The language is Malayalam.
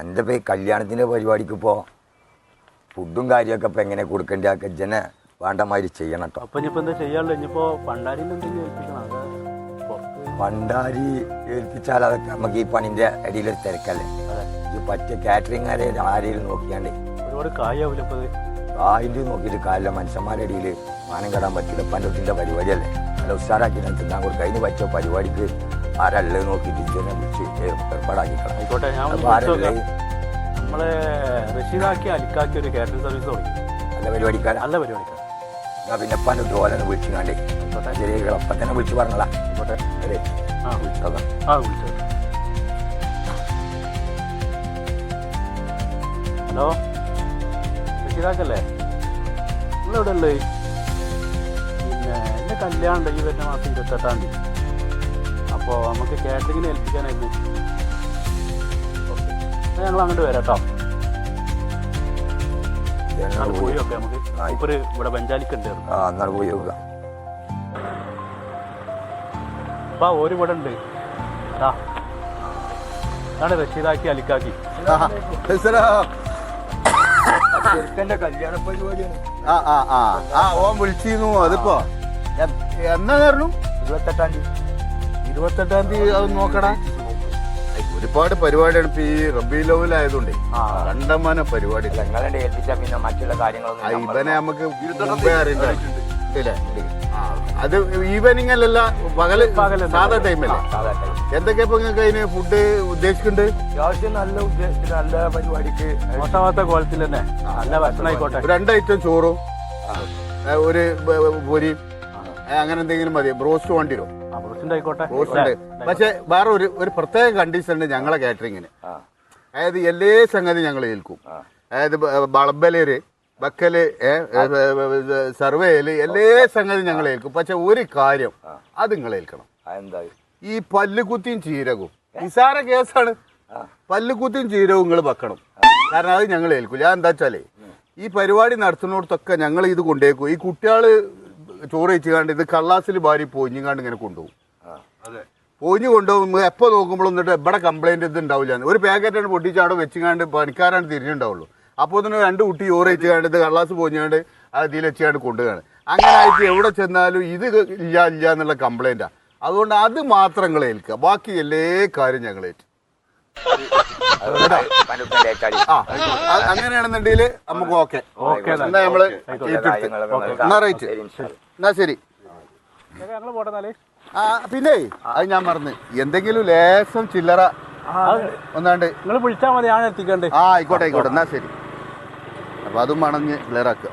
അപ്പോൾ പേ കല്യാണത്തിന്റെ പരിപാടിക്ക് ഇപ്പോൾ ഫുഡും കാര്യമൊക്കെ ഇപ്പം എങ്ങനെ കൊടുക്കേണ്ട ആക്കെ ജന വേണ്ടമാതിരി ചെയ്യണം കേട്ടോ. അപ്പം ഇനിയിപ്പോൾ എന്താ ചെയ്യാനുള്ളത്? ഇനിയിപ്പോൾ പണ്ടാരി പണ്ടാരി ഏൽപ്പിച്ചാൽ അതൊക്കെ നമുക്ക് ഈ പണിന്റെ ഇടയിലൊരു തിരക്കല്ലേ? ഇത് പറ്റിയ കാറ്ററിംഗുകാരെ ആരെ ആരെയും നോക്കിയാണ്ട്. ഒരുപാട് കായാവില്ല ഇപ്പോൾ കായിന്റെ നോക്കിയിട്ട് കാലിലെ മനുഷ്യന്മാരുടെ ഇടയിൽ മാനം കെടാൻ പറ്റില്ല. പണ്ടത്തിന്റെ പരിപാടിയല്ലേ? നല്ല ഉഷാറാക്കി ഞാൻ തിന്നാൻ കൊടുക്കുക അതിന് പറ്റിയ പരിപാടിക്ക് ആരല്ലേ നോക്കി ഇതിനെ വിളിച്ച് ഏർ- ഏർപ്പാടാക്കിക്കളാം ആയിക്കോട്ടെ ഞാൻ ഒന്ന് അപ്പോൾ ആരല്ലേ? നമ്മളെ റഷീദാക്കി അലിക്കാക്കി ഒരു കാറ്ററിംഗ് സർവീസ് തുടങ്ങി. നല്ല പരിപാടിക്കാരൻ നല്ല പരിപാടിക്കാരൻ എന്നാ പിന്നെ പനു ഓലനെ വിളിച്ചു കണ്ടേ ശരി അപ്പം തന്നെ വിളിച്ച് പറഞ്ഞതാ. ആയിക്കോട്ടെ. അല്ലേ ആ വിളിച്ചതാ ആ വിളിച്ചത് ഹലോ? റഷീദാക്കല്ലേ? നിങ്ങളെവിടെ ഉള്ളത് പിന്നെ എന്റെ കല്യാണം ഈ വരുന്ന മാസം ഇരുപത്തെട്ടാം തീയതി. നമുക്ക് കാറ്ററിങ്ങിന് ഏൽപ്പിക്കാനായിരുന്നു. ഓക്കെ. ഞങ്ങൾ അങ്ങോട്ട് വരാം കേട്ടോ. പോയി നോക്കാം നമുക്ക്. ആയി. ഇപ്പൊ ഇവിടെ ആ എന്നാണ് പോയി നോക്കാം. അപ്പൊ ഒരു ഇവിടെ ഉണ്ട്. ആ അതാണ് റഷീദാക്കി അലിക്കാക്കി. കല്യാണ പരിപാടിയാണ്. ആ ആ ആ. ആ ഓൻ വിളിച്ചിരുന്നു. അതിപ്പോ? എന്നാ പറഞ്ഞു? ഇരുപത്തെട്ടാം തീയതി. ഇരുപത്തെട്ടാം തീയതി അത് നോക്കടാ. ഒരുപാട് പരിപാടിയാണ്. ഇപ്പൊ ഈ റബി ലോവിലായതുകൊണ്ട് കണ്ടമാന പരിപാടി. അല്ല നിങ്ങളെ ഏൽപ്പിച്ചാൽ പിന്നെ മറ്റുള്ള ആ, കാര്യങ്ങളൊന്നും നമ്മൾ ഇവനെ നമുക്ക് അത് ഈവനിങ് അല്ലല്ല പകൽ പകൽ സാധാ ടൈമല്ലേ എന്തൊക്കെ ഇപ്പൊ നിങ്ങൾക്ക് അതിന് ഫുഡ് ഉദ്ദേശിക്കുന്നുണ്ട്? അത്യാവശ്യം നല്ല ഉദ്ദേശത്തിന് നല്ല പരിപാടിക്ക്. മോശമാവാത്ത ക്വാളിറ്റിയിൽ തന്നെ. നല്ല ഭക്ഷണം ആയിക്കോട്ടെ. രണ്ട് ഐറ്റം ചോറും ഒരു പൊരിയും അങ്ങനെ എന്തെങ്കിലും മതി. ബ്രോസ്റ്റ് വണ്ടി ആയിക്കോട്ടെ പക്ഷെ വേറെ ഒരു ഒരു പ്രത്യേക കണ്ടീഷൻ ഉണ്ട് ഞങ്ങളെ കാറ്ററിങ്ങിന് അതായത് എല്ലാ സംഗതി ഞങ്ങൾ ഏൽക്കും. അതായത് ബളബലര് ബക്കൽ സർവേയിൽ എല്ലാ സംഗതി ഞങ്ങൾ ഏൽക്കും. പക്ഷെ ഒരു കാര്യം അത് നിങ്ങൾ ഏൽക്കണം. ഈ പല്ലുകുത്തിയും ചീരകും നിസാര കേസാണ്. പല്ലുകുത്തിയും ചീരവും നിങ്ങൾ വെക്കണം. കാരണം അത് ഞങ്ങൾ ഏൽക്കും ഞാൻ എന്താ വെച്ചാലേ ഈ പരിപാടി നടത്തുന്നിടത്തൊക്കെ ഞങ്ങൾ ഇത് കൊണ്ടേക്കും ഈ കുട്ടികൾ ചോറ് വെച്ചുകാണ്ട് ഇത് കള്ളാസിൽ ഭാര്യ പൊഞ്ഞുകാണ്ട് ഇങ്ങനെ കൊണ്ടുപോകും. പൊഞ്ഞു കൊണ്ടുപോകുമ്പോൾ എപ്പോൾ നോക്കുമ്പോഴും എന്നിട്ട് ഇവിടെ കംപ്ലൈന്റ് ഇത് ഉണ്ടാവില്ല ഒരു പാക്കറ്റാണ് പൊട്ടിച്ച് അവിടെ വെച്ചുകാണ്ട് പണിക്കാരാണ് തിരിഞ്ഞുണ്ടാവുള്ളൂ അപ്പോൾ തന്നെ രണ്ട് കുട്ടി ചോറ് വെച്ചുകാണ്ട് ഇത് കള്ളാസ് പോഞ്ഞാണ്ട് അത് ഇതിൽ വെച്ചുകാണ്ട് കൊണ്ടുപോകാണ് അങ്ങനെ ആയിട്ട് എവിടെ ചെന്നാലും ഇത് ഇല്ല ഇല്ല എന്നുള്ള കംപ്ലയിന്റാണ് അതുകൊണ്ട് അത് മാത്രം നിങ്ങൾ ഏൽക്കുക. ബാക്കി എല്ലാ കാര്യം ഞങ്ങൾ ഏറ്റു. അങ്ങനെയാണെന്നുണ്ടെങ്കിൽ നമുക്ക് ഓക്കെ. ഓക്കെ എന്നാ നമ്മൾ. എന്നാ റൈറ്റ്. എന്നാ ശരി. ഞങ്ങൾ പോട്ടെ പിന്നെ അത് ഞാൻ മറന്ന്. എന്തെങ്കിലും ലേശം ചില്ലറ ഒന്നാണ്ട്. നിങ്ങൾ വിളിച്ചാൽ മതി ഞാൻ എത്തിക്കണ്ട്. ആ ആയിക്കോട്ടെ ആയിക്കോട്ടെ. എന്നാ ശരി. അപ്പൊ അതും മണഞ്ഞ് ക്ലിയർ ആക്കുക.